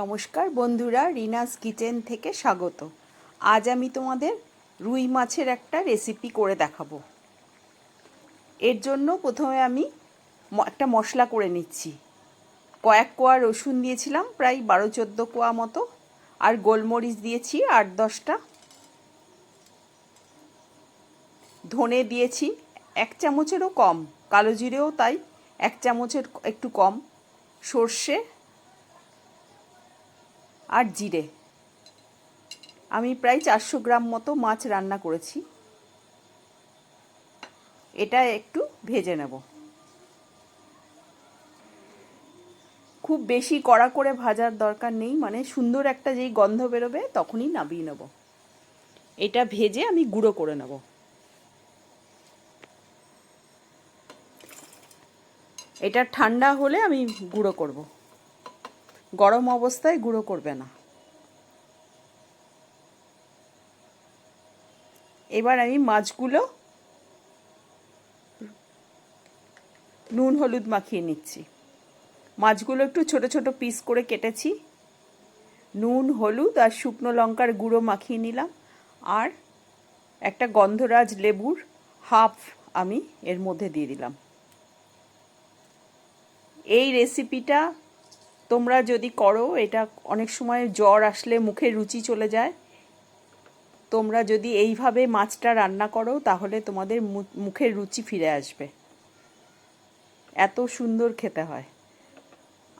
নমস্কার বন্ধুরা, রিনাস কিচেন থেকে স্বাগত। আজ আমি তোমাদের রুই মাছের একটা রেসিপি করে দেখাবো। এর জন্য প্রথমে আমি একটা মশলা করে নিচ্ছি। কয়েক কোয়া রসুন দিয়েছিলাম, প্রায় বারো চোদ্দ কোয়া মতো, আর গোলমরিচ দিয়েছি আট দশটা। ধনে দিয়েছি এক চামচেরও কম, কালো জিরেও তাই এক চামচের একটু কম। সর্ষে আর জিরে। আমি প্রায় চারশো গ্রাম মতো মাছ রান্না করেছি। এটা একটু ভেজে নেব। খুব বেশি কড়া করে ভাজার দরকার নেই মানে সুন্দর একটা যেই গন্ধ বেরোবে তখনই নামিয়ে নেব। এটা ভেজে আমি গুঁড়ো করে নেব। এটা ঠান্ডা হলে আমি গুঁড়ো করব। গরম অবস্থায় গুঁড়ো করবে না। এবার আমি মাছগুলো নুন, হলুদ মাখিয়ে নিচ্ছি। মাছগুলো একটু ছোট ছোট পিস করে কেটেছি। নুন, হলুদ আর শুকনো লঙ্কার গুঁড়ো মাখিয়ে নিলাম। আর একটা গন্ধরাজ লেবুর হাফ আমি এর মধ্যে দিয়ে দিলাম। এই রেসিপিটা তোমরা যদি করো, এটা অনেক সময় জ্বর আসলে মুখে রুচি চলে যায়। তোমরা যদি এইভাবে মাছটা রান্না করো, তাহলে তোমাদের মুখের রুচি ফিরে আসবে। এত সুন্দর খেতে হয়।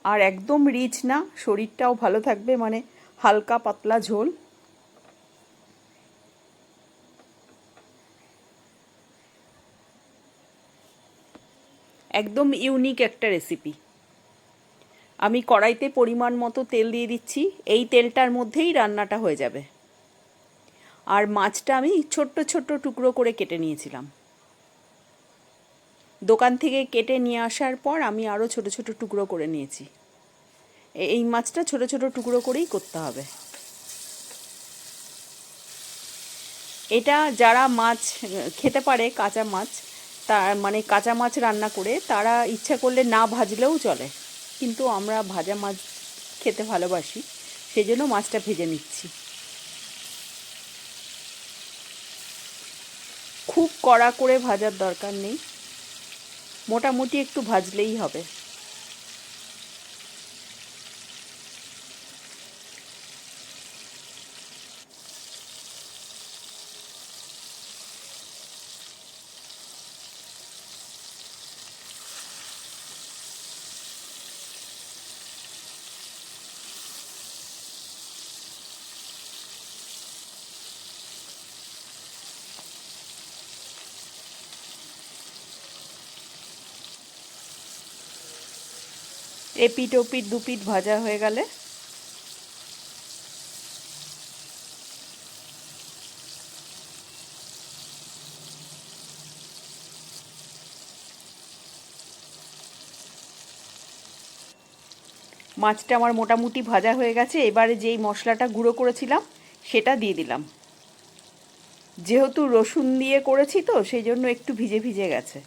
আর একদম রিচ না, শরীরটাও ভালো থাকবে মানে হালকা পাতলা ঝোল। একদম ইউনিক একটা রেসিপি আমি কড়াইতে পরিমাণ মতো তেল দিয়ে দিচ্ছি, এই তেলটার মধ্যেই রান্নাটা হয়ে যাবে। আর মাছটা আমি ছোট্ট ছোট্ট টুকরো করে কেটে নিয়েছিলাম। দোকান থেকে কেটে নিয়ে আসার পর আমি আরও ছোট ছোট টুকরো করে নিয়েছি। এই মাছটা ছোট ছোট টুকরো করেই করতে হবে। এটা যারা মাছ, খেতে পারে কাঁচা মাছ, তা মানে কাঁচা মাছ রান্না করে, তারা ইচ্ছা করলে না ভাজলেও চলে। কিন্তু আমরা ভাজা মাছ খেতে ভালোবাসি সেই জন্য মাছটা ভেজে নিচ্ছি। খুব কড়া করে ভাজার দরকার নেই। মোটামুটি একটু ভাজলেই হবে। এপিট ওপিট দুপিট ভাজা হয়ে গেলে মাছটা আমার মোটামুটি ভাজা হয়ে গেছে। এবারে যেই মশলাটা গুঁড়ো করেছিলাম, সেটা দিয়ে দিলাম। যেহেতু রসুন দিয়ে করেছি তো, সেই জন্য একটু ভিজে ভিজে গেছে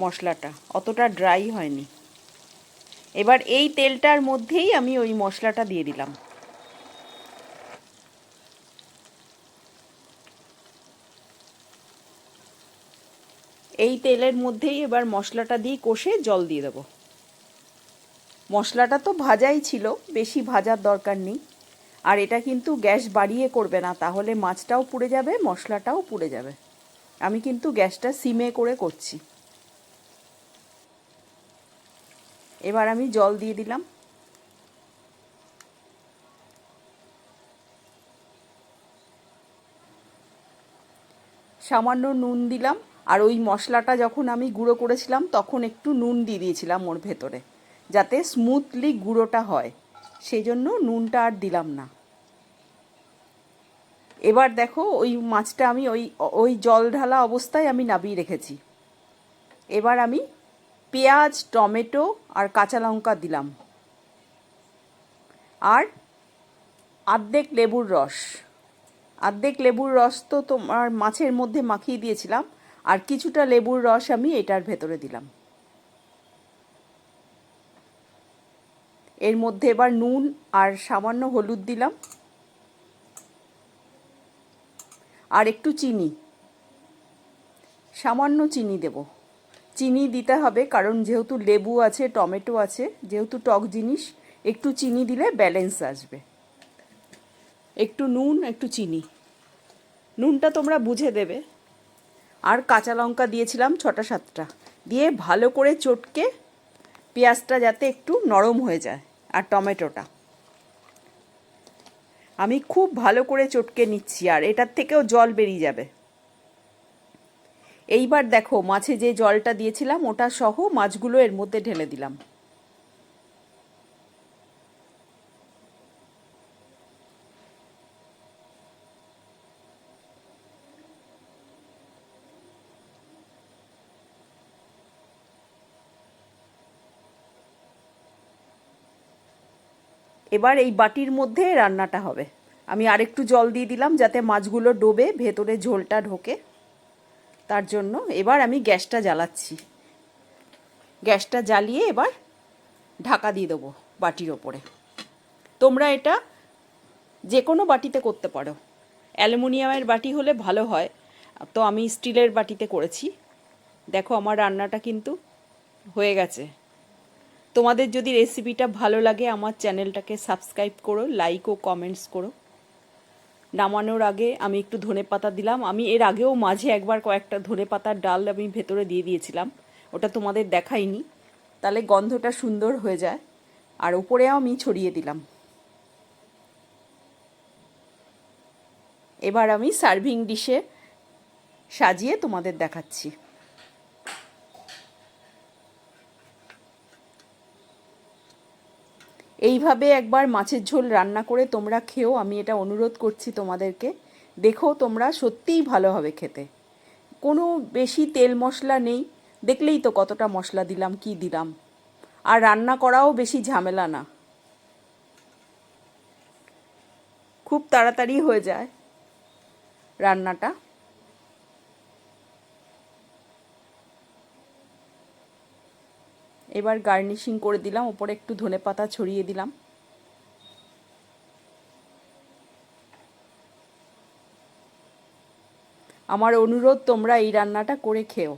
মশলাটা। অতটা ড্রাই হয়নি। এবার এই তেলটার মধ্যেই আমি ওই মশলাটা দিয়ে দিলাম। এই তেলের মধ্যেই এবার মশলাটা দিয়ে কষে জল দিয়ে দেবো। মশলাটা তো ভাজাই ছিল, বেশি ভাজার দরকার নেই। আর এটা কিন্তু গ্যাস বাড়িয়ে করবে না, তাহলে মাছটাও পুড়ে যাবে, মশলাটাও পুড়ে যাবে। আমি কিন্তু গ্যাসটা সিমে করে করছি। এবার আমি জল দিয়ে দিলাম। সামান্য নুন দিলাম, আর ওই মশলাটা যখন আমি গুঁড়ো করেছিলাম, তখন একটু নুন দিয়ে দিয়েছিলাম ওর ভেতরে, যাতে স্মুথলি গুঁড়োটা হয়। সেই জন্য নুনটা আর দিলাম না। এবার দেখো, ওই মাছটা আমি ওই ওই জল ঢালা অবস্থায় আমি নাবিয়ে রেখেছি। এবার আমি পেঁয়াজ, টমেটো আর কাঁচা লঙ্কা দিলাম। আর আর্ধেক লেবুর রস। আর্ধেক লেবুর রস তো তোমার মাছের মধ্যে মাখিয়ে দিয়েছিলাম, আর কিছুটা লেবুর রস আমি এটার ভেতরে দিলাম। এর মধ্যে এবার নুন আর সামান্য হলুদ দিলাম। আর একটু চিনি। সামান্য চিনি দেব। চিনি দিতে হবে, কারণ যেহেতু লেবু আছে, টমেটো আছে, যেহেতু টক জিনিস, একটু চিনি দিলে ব্যালেন্স আসবে। একটু নুন, একটু চিনি। নুনটা তোমরা বুঝে দেবে। আর কাঁচা লঙ্কা দিয়েছিলাম ছটা সাতটা। দিয়ে ভালো করে চটকে পেঁয়াজটা যাতে একটু নরম হয়ে যায়, আর টমেটোটা। আমি খুব ভালো করে চটকে নিচ্ছি, আর এটার থেকেও জল বেরিয়ে যাবে। এইবার দেখো, মাছে যে জলটা দিয়েছিলাম, ওটা সহ মাছগুলো এর মধ্যে ঢেলে দিলাম। এবার এই বাটির মধ্যে রান্নাটা হবে। আমি আরেকটু জল দিয়ে দিলাম যাতে মাছগুলো ডোবে, ভেতরে ঝোলটা ঢোকে। তার জন্য এবার আমি গ্যাসটা জ্বালাচ্ছি। গ্যাসটা জ্বালিয়ে এবার ঢাকা দিয়ে দেবো বাটির ওপরে। তোমরা এটা যে কোনো বাটিতে করতে পারো। অ্যালুমিনিয়ামের বাটি হলে ভালো হয়। তো আমি স্টিলের বাটিতে করেছি। দেখো আমার রান্নাটা কিন্তু হয়ে গেছে। তোমাদের যদি রেসিপিটা ভালো লাগে আমার চ্যানেলটাকে সাবস্ক্রাইব করো লাইক ও কমেন্টস করো। নামানোর আগে আমি একটু ধনে পাতা দিলাম। আমি এর আগেও মাঝে একবার কয়েকটা ধনে পাতার ডাল আমি ভেতরে দিয়ে দিয়েছিলাম। ওটা তোমাদের দেখাইনি। তাহলে গন্ধটা সুন্দর হয়ে যায়। আর উপরেও আমি ছড়িয়ে দিলাম। এবার আমি সার্ভিং ডিশে সাজিয়ে তোমাদের দেখাচ্ছি। এইভাবে একবার মাছের ঝোল রান্না করে তোমরা খেও, আমি এটা অনুরোধ করছি তোমাদেরকে। দেখো তোমরা সত্যিই ভালো হবে খেতে। কোনো বেশি তেল মশলা নেই, দেখলেই তো কতটা মশলা দিলাম, কি দিলাম। আর রান্না করাও বেশি ঝামেলা না। খুব তাড়াতাড়ি হয়ে যায় রান্নাটা। এবার গার্নিশিং করে দিলাম, ওপরে একটু ধনে পাতা ছড়িয়ে দিলাম। আমার অনুরোধ, তোমরা এই রান্নাটা করে খেও।